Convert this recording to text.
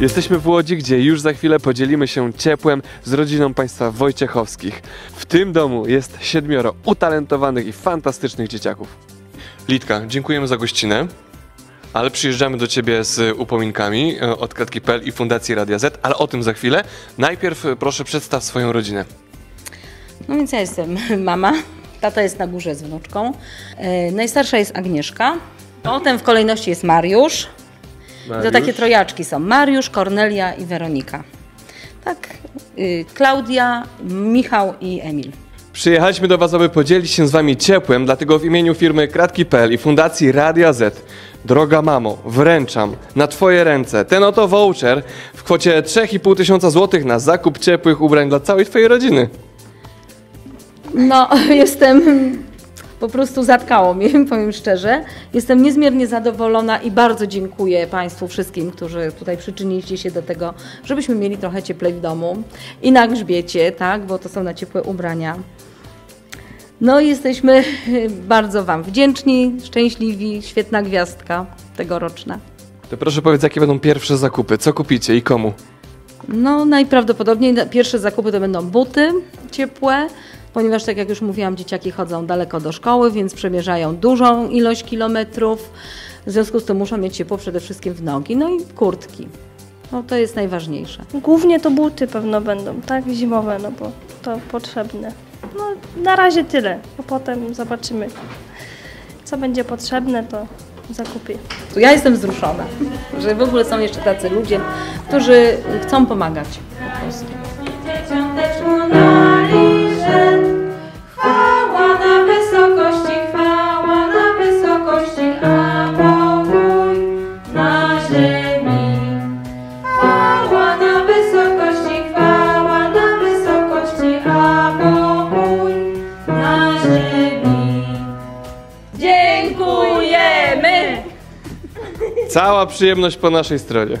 Jesteśmy w Łodzi, gdzie już za chwilę podzielimy się ciepłem z rodziną państwa Wojciechowskich. W tym domu jest siedmioro utalentowanych i fantastycznych dzieciaków. Litka, dziękujemy za gościnę. Ale przyjeżdżamy do Ciebie z upominkami e, od Kratki.pl i Fundacji Radia Z, ale o tym za chwilę. Najpierw e, proszę przedstaw swoją rodzinę. No więc ja jestem mama, tata jest na górze z wnuczką. E, najstarsza jest Agnieszka. Potem w kolejności jest Mariusz. To takie trojaczki są. Mariusz, Kornelia i Weronika. Tak, y, Klaudia, Michał i Emil. Przyjechaliśmy do Was, aby podzielić się z Wami ciepłem, dlatego w imieniu firmy Kratki.pl i Fundacji Radia Z, droga mamo, wręczam na Twoje ręce ten oto voucher w kwocie 3,5 tysiąca złotych na zakup ciepłych ubrań dla całej Twojej rodziny. No, jestem. Po prostu zatkało mnie, powiem szczerze. Jestem niezmiernie zadowolona i bardzo dziękuję Państwu wszystkim, którzy tutaj przyczyniliście się do tego, żebyśmy mieli trochę cieplej w domu i na grzbiecie, tak, bo to są na ciepłe ubrania. No i jesteśmy bardzo Wam wdzięczni, szczęśliwi, świetna gwiazdka tegoroczna. To proszę powiedz, jakie będą pierwsze zakupy, co kupicie i komu? No najprawdopodobniej na- pierwsze zakupy to będą buty ciepłe, ponieważ tak jak już mówiłam, dzieciaki chodzą daleko do szkoły, więc przemierzają dużą ilość kilometrów. W związku z tym muszą mieć ciepło przede wszystkim w nogi, no i kurtki. No to jest najważniejsze. Głównie to buty pewno będą, tak? Zimowe, no bo to potrzebne. No na razie tyle, a potem zobaczymy, co będzie potrzebne, to zakupię. Ja jestem wzruszona, że w ogóle są jeszcze tacy ludzie, którzy chcą pomagać po prostu. Dziękujemy! Cała przyjemność po naszej stronie.